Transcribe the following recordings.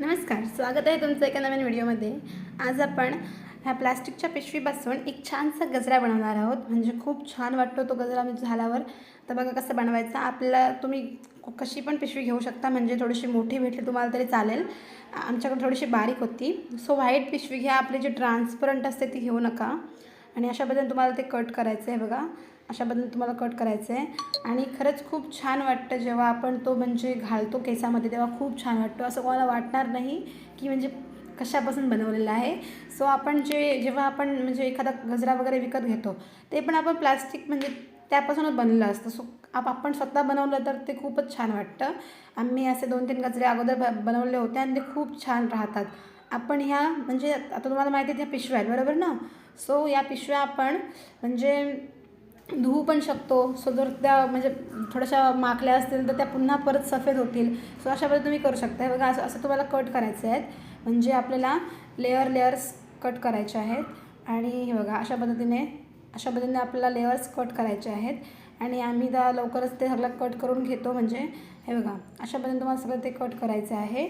नमस्कार स्वागत आहे तुमचं एका नवीन व्हिडिओमध्ये. आज आपण ह्या प्लास्टिकच्या पिशवीपासून एक छानसा गजरा बनवणार आहोत. म्हणजे खूप छान वाटतो तो गजरा म्हणजे झाल्यावर. तर बघा कसं बनवायचा. आपल्याला तुम्ही कशी पण पिशवी घेऊ शकता. म्हणजे थोडीशी मोठी भेटली तुम्हाला तरी चालेल. आमच्याकडे थोडीशी बारीक होती. सो व्हाईट पिशवी घ्या. आपली जी ट्रान्सपरंट असते ती घेऊ नका. आणि अशा पद्धतीने तुम्हाला ते कट करायचं आहे बघा. अशा पद्धतीने तुम्हाला कट करायचं आहे. आणि खरंच खूप छान वाटतं जेव्हा आपण तो म्हणजे घालतो केसामध्ये तेव्हा खूप छान वाटतो. असं कोणाला वाटणार नाही की म्हणजे कशापासून बनवलेलं आहे. सो आपण जे जेव्हा आपण म्हणजे एखादा गजरा वगैरे विकत घेतो ते पण आपण प्लास्टिक म्हणजे त्यापासूनच बनलेलं असतं. सो आप आपण स्वतः बनवलं तर ते खूपच छान वाटतं. आम्ही असे दोन तीन गजरे अगोदर ब बनवले होते आणि ते खूप छान राहतात. आपण ह्या म्हणजे आता तुम्हाला माहिती आहे त्या पिशव्या आहेत बरोबर ना? सो या पिशव्या आपण म्हणजे धुवू पण शकतो. सो जर त्या म्हणजे थोड्याशा माकल्या असतील तर त्या पुन्हा परत सफेद होतील. सो अशा पद्धती तुम्ही करू शकता. हे बघा असं असं तुम्हाला कट करायचे आहेत. म्हणजे आपल्याला लेअर लेअर्स कट करायचे आहेत. आणि हे बघा अशा पद्धतीने अशा पद्धतीने आपल्याला लेअर्स कट करायचे आहेत. आणि आम्ही त्या लवकरच ते सगळं कट करून घेतो. म्हणजे हे बघा अशा पद्धतीने तुम्हाला सगळं ते कट करायचं आहे.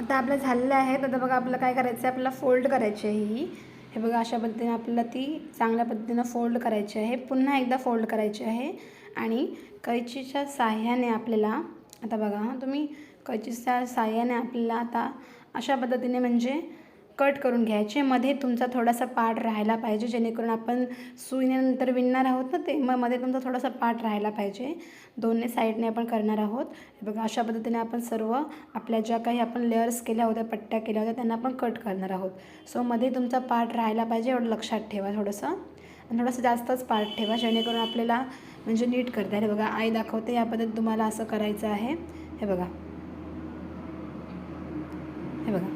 आता आपलं झालेलं आहे. तर बघा आपल्याला काय करायचं आहे आपल्याला फोल्ड करायची आहे ही. हे बघा अशा पद्धतीने आपल्याला ती चांगल्या पद्धतीनं फोल्ड करायची आहे. पुन्हा एकदा फोल्ड करायची आहे आणि कैचीच्या साह्याने आपल्याला आता बघा तुम्ही कैचीच्या साह्याने आपल्याला आता अशा पद्धतीने म्हणजे कट करून घ्यायचे. मध्ये तुमचा थोडासा पार्ट राहायला पाहिजे. जेणेकरून आपण सुईनंतर विणणार आहोत ना ते मग मध्ये तुमचा थोडासा पार्ट राहायला पाहिजे. दोन्ही साईडने आपण करणार आहोत. हे बघा अशा पद्धतीने आपण सर्व आपल्या ज्या काही आपण लेअर्स केल्या होत्या पट्ट्या केल्या होत्या त्यांना आपण कट करणार आहोत. सो मध्ये तुमचा पार्ट राहायला पाहिजे एवढं लक्षात ठेवा थोडंसं. आणि थोडंसं जास्तच पार्ट ठेवा जेणेकरून आपल्याला म्हणजे नीट करता येईल. बघा आई दाखवते या पद्धतीत तुम्हाला असं करायचं आहे. हे बघा हे बघा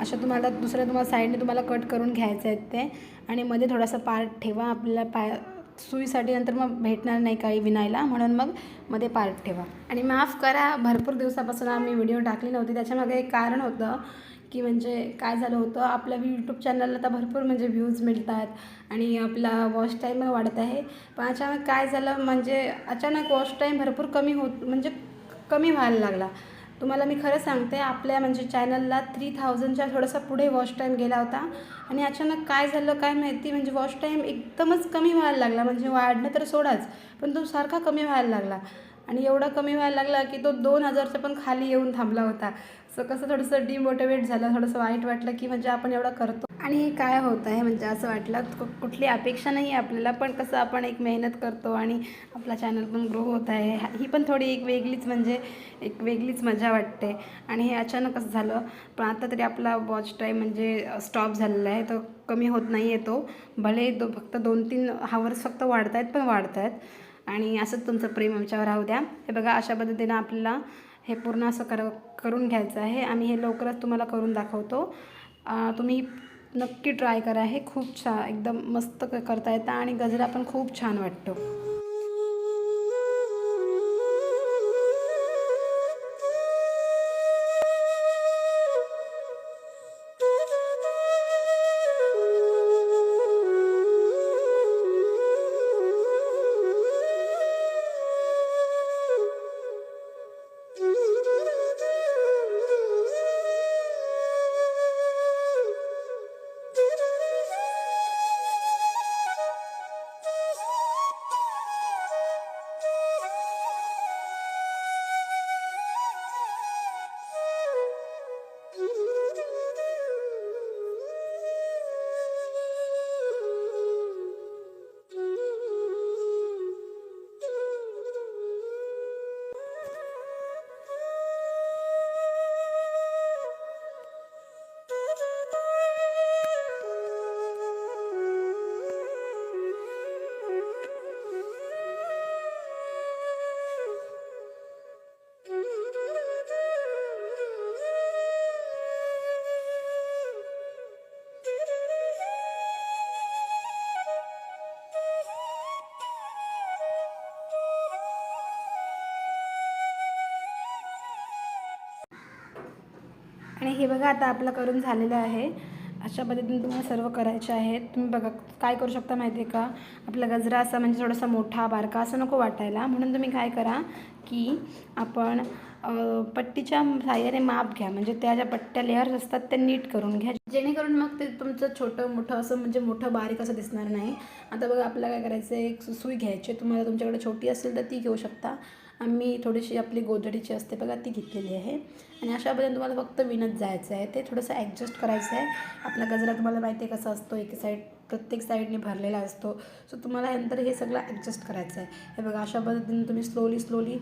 अशा तुम्हाला दुसऱ्या तुम्हाला साईडने तुम्हाला कट करून घ्यायचं आहेत ते. आणि मध्ये थोडासा पार्ट ठेवा आपल्याला पाय सुईसाठी नंतर मग भेटणार नाही काही विणायला म्हणून मग मध्ये पार्ट ठेवा. आणि माफ करा भरपूर दिवसापासून आम्ही व्हिडिओ टाकली नव्हती. त्याच्यामागे एक कारण होतं की म्हणजे काय झालं होतं आपल्या यूट्यूब चॅनलला तर भरपूर म्हणजे व्ह्यूज मिळत आहेत आणि आपला वॉच टाईम वाढत आहे. पण अचानक काय झालं म्हणजे अचानक वॉच टाईम भरपूर कमी होत म्हणजे कमी व्हायला लागला. तुम्हाला मी खरं सांगते आपल्या म्हणजे चॅनलला थ्री थाउजंडच्या थोडासा पुढे वॉच टाईम गेला होता. आणि अचानक काय झालं काय माहिती म्हणजे वॉच टाईम एकदमच कमी व्हायला लागला. म्हणजे वाढणं तर सोडाच पण तो सारखा कमी व्हायला लागला. आणि एवढा कमी व्हायला लागला की तो दोन हजारच्या पण खाली येऊन थांबला होता. सो कसं थोडंसं डिमोटिवेट झालं थोडंसं वाईट वाटलं की म्हणजे आपण एवढं करतो. आणि हे काय होत आहे? म्हणजे असं वाटलं कुठली अपेक्षा नाही आहे आपल्याला पण कसं आपण एक मेहनत करतो आणि आपला चॅनल पण ग्रो होत आहे. ही पण थोडी एक वेगळीच म्हणजे एक वेगळीच मजा वाटते. आणि हे अचानकच झालं पण आता तरी आपला वॉच टाईम म्हणजे स्टॉप झालेला आहे. तो कमी होत नाही आहे तो. भले दो फक्त दोन तीन हावर्स फक्त वाढत आहेत पण वाढत आहेत आणि असंच तुमचं प्रेम आमच्यावर राहू द्या. हे बघा अशा पद्धतीनं आपल्याला हे पूर्ण असं कर करून घ्यायचं आहे. आम्ही हे लवकरच तुम्हाला करून दाखवतो. तुम्ही नक्की ट्राय करा. हे खूप छान एकदम मस्त क- करता येतं आणि गजरा पण खूप छान वाटतो. आणि हे बघा आता आपलं करून झालेलं आहे. अशा पद्धतीने तुम्हाला सर्व करायचे आहेत. तुम्ही बघा काय करू शकता माहिती आहे का? आपला गजरा असा म्हणजे थोडासा मोठा बारका असं नको वाटायला. म्हणून तुम्ही काय करा की आपण पट्टीच्या साह्याने माप घ्या. म्हणजे त्या ज्या पट्ट्या लेअर्स असतात त्या नीट करून घ्या. जेणेकरून मग ते तुमचं छोटं मोठं असं म्हणजे मोठं बारीक असं दिसणार नाही. आता बघा आपल्याला काय करायचं आहे एक सु- सुई घ्यायची तुम्हाला तुमच्याकडे छोटी असेल तर ती घेऊ शकता. आम्ही थोडीशी आपली गोदडीची असते बघा ती घेतलेली आहे. आणि अशा पद्धतीने तुम्हाला फक्त विणत जायचं आहे. ते थोडंसं ॲडजस्ट करायचं आहे. आपला गजरा तुम्हाला माहिती आहे कसा असतो एक साईड प्रत्येक साईडने भरलेला असतो. सो तुम्हाला नंतर हे सगळं ॲडजस्ट करायचं आहे. हे बघा अशा पद्धतीने तुम्ही स्लोली स्लोली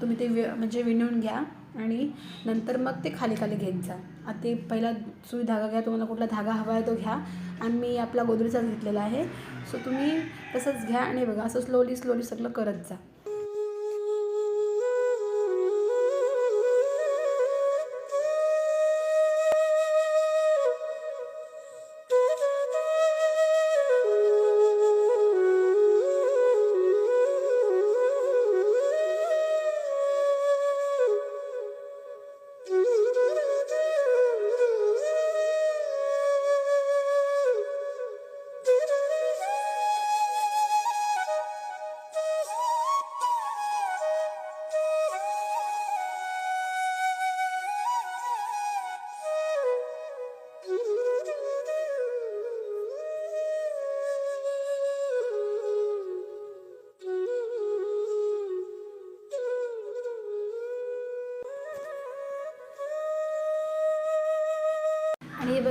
तुम्ही ते वि म्हणजे विणून घ्या. आणि नंतर मग ते खाली खाली घेत जा. आता ते पहिला सुई धागा घ्या. तुम्हाला कुठला धागा हवा आहे तो घ्या. आम्ही आपला गोदरीचाच घेतलेला आहे. सो तुम्ही तसंच घ्या. आणि बघा असं स्लोली स्लोली सगळं करत जा.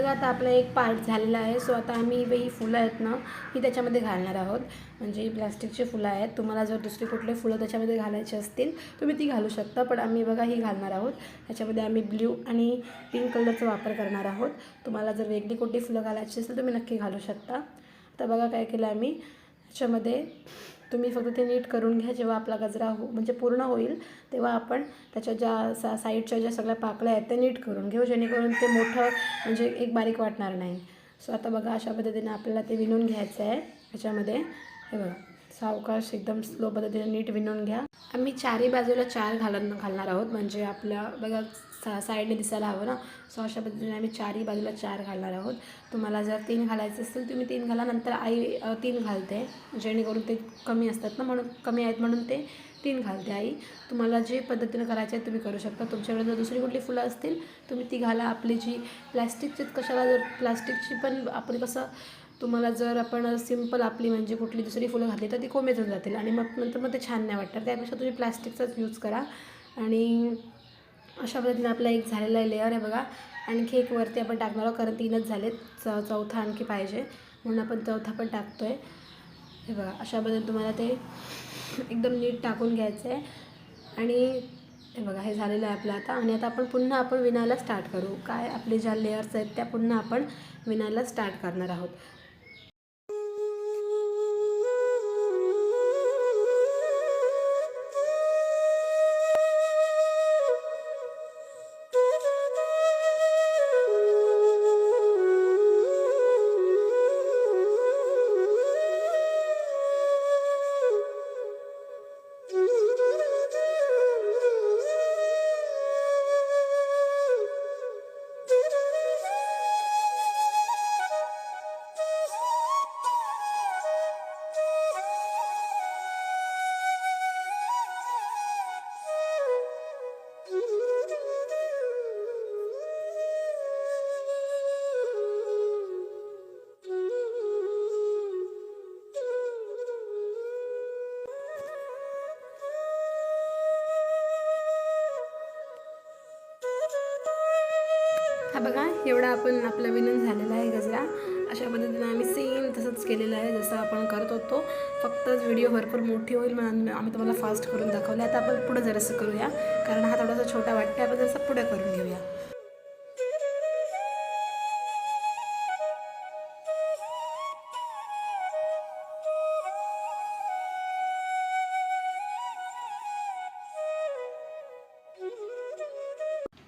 आता आपला एक पार्ट झालेला आहे. सो आता आम्ही ही फुलं आहेत ना ही त्याच्यामध्ये घालणार आहोत. म्हणजे ही प्लास्टिकची फुलं आहेत. तुम्हाला जर दुसरी कुठले फुलं त्याच्यामध्ये घालायची असतील तुम्ही ती घालू शकता. पण आम्ही बघा ही घालणार आहोत. त्याच्यामध्ये आम्ही ब्ल्यू आणि पिंक कलरचा वापर करणार आहोत. तुम्हाला जर वेगळी कुठली फुलं घालायची असेल तुम्ही नक्की घालू शकता. तर बघा काय केलं आम्ही. याच्यामध्ये तुम्ही फक्त ते नीट करून घ्या जेव्हा आपला गजरा हो म्हणजे पूर्ण होईल तेव्हा आपण त्याच्या ज्या सा साईडच्या ज्या सगळ्या पाकळ्या आहेत त्या नीट करून घेऊ जेणेकरून ते मोठं म्हणजे एक बारीक वाटणार नाही. सो आता बघा अशा पद्धतीने आपल्याला ते विणून घ्यायचं आहे ह्याच्यामध्ये हे बघा. सावकाश एकदम स्लो पद्धतीने नीट विणून घ्या. आम्ही चारही बाजूला चार घालून घालणार आहोत. म्हणजे आपल्या बघा सा साईडने दिसायला हवं ना? सो अशा पद्धतीने आम्ही चारही बाजूला चार घालणार आहोत. तुम्हाला जर तीन घालायचं असतील तुम्ही तीन घाला. नंतर आई तीन घालते. जेणेकरून ते कमी असतात ना? म्हणून कमी आहेत म्हणून ते तीन घालते आई. तुम्हाला जे पद्धतीनं करायचं आहे तुम्ही करू शकता. तुमच्याकडे जर दुसरी कुठली फुलं असतील तुम्ही ती घाला. आपली जी प्लॅस्टिकचीच कशाला जर प्लॅस्टिकची पण आपण कसं तुम्हाला जर आपण सिंपल आपली म्हणजे कुठली दुसरी फुलं घातली तर ती कोमेजून जातील आणि मग नंतर मग ते छान नाही वाटणार. त्यापेक्षा तुम्ही प्लॅस्टिकचाच यूज करा. आणि अशा पद्धतीने आपला एक झालेला आहे लेअर आहे बघा. आणखी एक वरती आपण टाकणार आहोत कारण तीनच झालेत. च चौथा आणखी पाहिजे. म्हणून आपण चौथा पण टाकतो आहे हे बघा अशा पद्धतीने तुम्हाला ते एकदम नीट टाकून घ्यायचं आहे आणि हे बघा हे झालेलं आहे आपलं आता. आणि आता आपण पुन्हा आपण विणायला स्टार्ट करू. काय आपले ज्या लेअर्स आहेत त्या पुन्हा आपण विणायला स्टार्ट करणार आहोत. हा बघा एवढा आपण आपलं विणून झालेला आहे गजरा. अशा पद्धतीनं आम्ही सेम तसंच केलेलं आहे जसं आपण करत होतो. फक्तच व्हिडिओ भरपूर मोठी होईल म्हणून आम्ही तुम्हाला फास्ट करून दाखवलं आता आपण पुढं जरासं करूया कारण हा थोडासा छोटा वाटतं आपण जरासा पुढे करून घेऊया.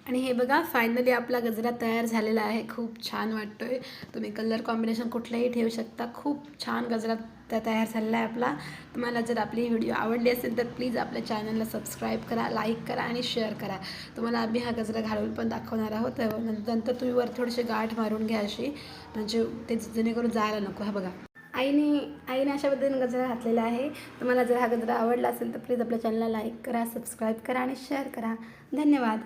आणि हे बघा फायनली आपला गजरा तयार झालेला आहे. खूप छान वाटतो आहे तुम्ही कलर कॉम्बिनेशन कुठलंही ठेवू शकता. खूप छान गजरा तयार झालेला आहे आपला. तुम्हाला जर आपली व्हिडिओ आवडली असेल तर प्लीज आपल्या चॅनलला सबस्क्राईब करा लाईक करा आणि शेअर करा. तुम्हाला आम्ही हा गजरा घालून पण दाखवणार आहोत. नंतर तुम्ही वर थोडेसे गाठ मारून घ्या अशी. म्हणजे ते जेणेकरून जायला नको. हा बघा. आईने आईने अशा पद्धतीने गजरा घातलेला आहे. तुम्हाला जर हा गजरा आवडला असेल तर प्लीज आपल्या चॅनलला लाईक करा सबस्क्राईब करा आणि शेअर करा. धन्यवाद.